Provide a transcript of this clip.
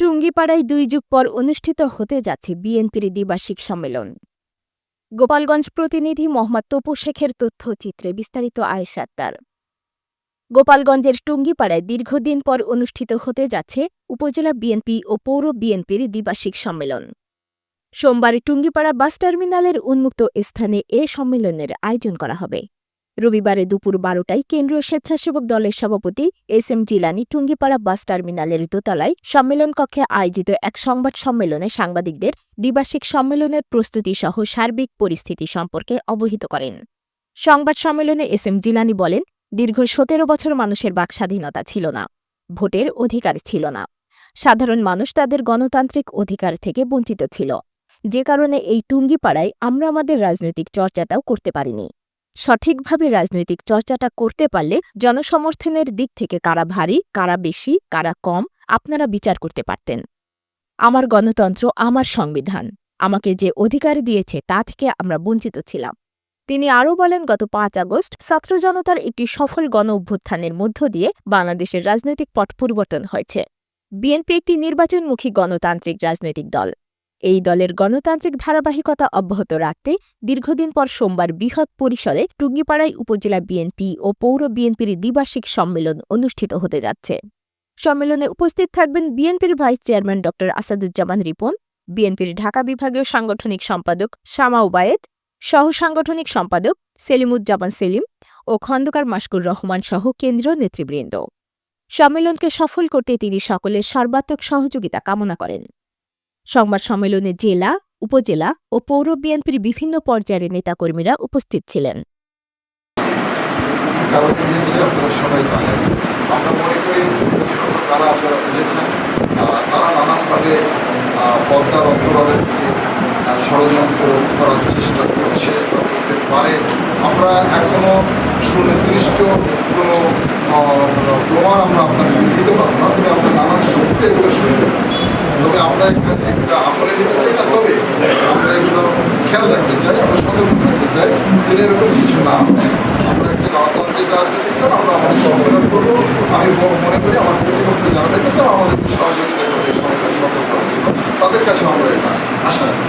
টুঙ্গিপাড়ায় দুই যুগ পর অনুষ্ঠিত হতে যাচ্ছে বিএনপির দ্বিবার্ষিক সম্মেলন। গোপালগঞ্জ প্রতিনিধি মোহাম্মদ তপু শেখের তথ্যচিত্রে বিস্তারিত আয়েশাত্তার গোপালগঞ্জের টুঙ্গিপাড়ায় দীর্ঘদিন পর অনুষ্ঠিত হতে যাচ্ছে উপজেলা বিএনপি ও পৌর বিএনপির দ্বিবার্ষিক সম্মেলন। সোমবার টুঙ্গিপাড়া বাস টার্মিনালের উন্মুক্ত স্থানে এ সম্মেলনের আয়োজন করা হবে। রবিবারে দুপুর বারোটায় কেন্দ্রীয় স্বেচ্ছাসেবক দলের সভাপতি S M Jilani Tungipara bus টার্মিনালের দোতলায় সম্মেলন কক্ষে আয়োজিত এক সংবাদ সম্মেলনে সাংবাদিকদের দ্বিবার্ষিক সম্মেলনের প্রস্তুতি সহ সার্বিক পরিস্থিতি সম্পর্কে অবহিত করেন। সংবাদ সম্মেলনে এস এম জিলানি বলেন, দীর্ঘ সতেরো বছর মানুষের বাকস্বাধীনতা ছিল না, ভোটের অধিকার ছিল না। সাধারণ মানুষ তাদের গণতান্ত্রিক অধিকার থেকে বঞ্চিত ছিল। যে কারণে এই টুঙ্গিপাড়ায় আমরা আমাদের রাজনৈতিক চর্চাটাও করতে পারিনি। সঠিকভাবে রাজনৈতিক চর্চাটা করতে পারলে জনসমর্থনের দিক থেকে কারা ভারী, কারা বেশি, কারা কম, আপনারা বিচার করতে পারতেন। আমার গণতন্ত্র আমার সংবিধান। আমাকে যে অধিকার দিয়েছে তা থেকে আমরা বঞ্চিত ছিলাম। তিনি আরও বলেন, গত পাঁচ আগস্ট ছাত্র জনতার একটি সফল গণ অভ্যুত্থানের মধ্য দিয়ে বাংলাদেশের রাজনৈতিক পট পরিবর্তন হয়েছে। বিএনপি একটি নির্বাচনমুখী গণতান্ত্রিক রাজনৈতিক দল। এই দলের গণতান্ত্রিক ধারাবাহিকতা অব্যাহত রাখতে দীর্ঘদিন পর সোমবার বৃহৎ পরিসরে টুঙ্গিপাড়ায় উপজেলা বিএনপি ও পৌর বিএনপির দ্বিবার্ষিক সম্মেলন অনুষ্ঠিত হতে যাচ্ছে। সম্মেলনে উপস্থিত থাকবেন বিএনপির ভাইস চেয়ারম্যান ড আসাদুজ্জামান রিপন, বিএনপির ঢাকা বিভাগীয় সাংগঠনিক সম্পাদক শামা ওবায়েদ, সহ সাংগঠনিক সম্পাদক সেলিমুজ্জামান সেলিম ও খন্দকার মাসকুর রহমান সহ কেন্দ্রীয় নেতৃবৃন্দ। সম্মেলনকে সফল করতে তিনি সকলের সর্বাত্মক সহযোগিতা কামনা করেন। সংবাদ সম্মেলনে জেলা, উপজেলা ও পৌর বিএনপির বিভিন্ন পর্যায়ের নেতাকর্মীরা উপস্থিত ছিলেন আমরা পদ্মার অন্তরালের ষড়যন্ত্র করার চেষ্টা করছে করতে পারে আমরা এখনও সুনির্দিষ্ট কোনো প্রমাণ আমরা আপনাকে দিতে পারব না তবে আমরা নানান সূত্রে এগুলো শুনতে। তবে আমরা এখানে এটা আমলে নিতে চাই না, তবে আমরা এগুলো খেয়াল রাখতে চাই, আমরা সতর্ক থাকতে চাই এরকম কিছু না আমরা একটা গণতান্ত্রিক রাজনীতি করে আমরা আমাদের সম্মেলন করব। আমি মনে করি আমার প্রতিপক্ষ যারা দেখবে তারা আমাদেরকে সহযোগিতা করবে, সরকার সতর্ক। তাদের কাছে আমরা এটা আশা রাখি।